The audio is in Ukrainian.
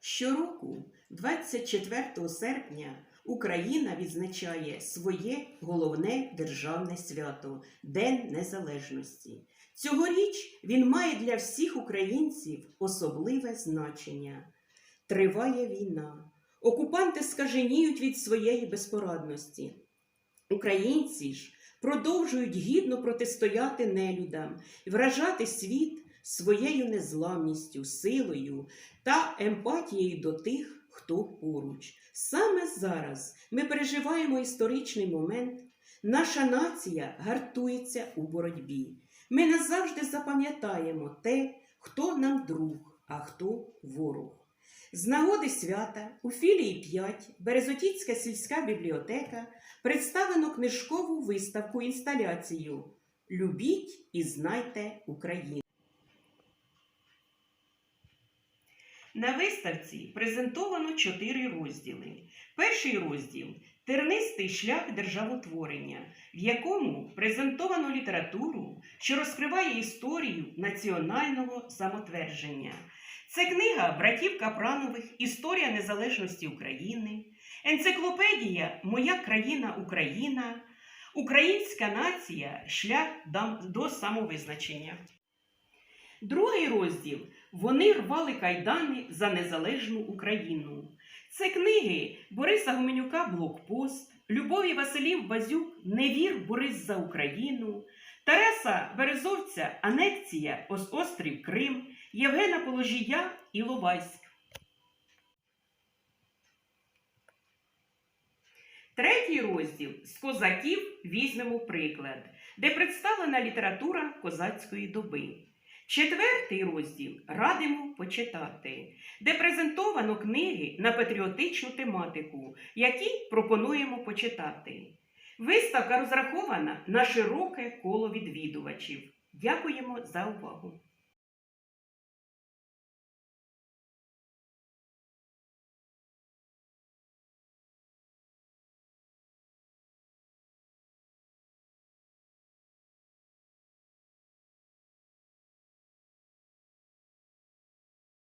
Щороку, 24 серпня, Україна відзначає своє головне державне свято День Незалежності. Цьогоріч він має для всіх українців особливе значення. Триває війна. Окупанти скаженіють від своєї безпорадності. Українці ж продовжують гідно протистояти нелюдам вражати світ своєю незламністю, силою та емпатією до тих, хто поруч. Саме зараз ми переживаємо історичний момент. Наша нація гартується у боротьбі. Ми назавжди запам'ятаємо те, хто нам друг, а хто ворог. З нагоди свята у філії 5 Березотіцька сільська бібліотека представлено книжкову виставку інсталяцію Любіть і знайте Україну. На виставці презентовано чотири розділи. Перший розділ тернистий шлях державотворення, в якому презентовано літературу, що розкриває історію національного самотвердження. Це книга братів Капранових Історія незалежності України, енциклопедія Моя країна Україна, Українська нація Шлях до самовизначення. Другий розділ Вони рвали кайдани за незалежну Україну. Це книги Бориса Гуменюка Блокпост, Любові Василів Базюк Невір Борис за Україну, Тараса Березовця Анекція Ос- Острів Крим, Євгена Положія Іловайськ. Третій розділ з козаків візьмемо приклад, де представлена література козацької доби. Четвертий розділ радимо почитати, де презентовано книги на патріотичну тематику, які пропонуємо почитати. Виставка розрахована на широке коло відвідувачів. Дякуємо за увагу!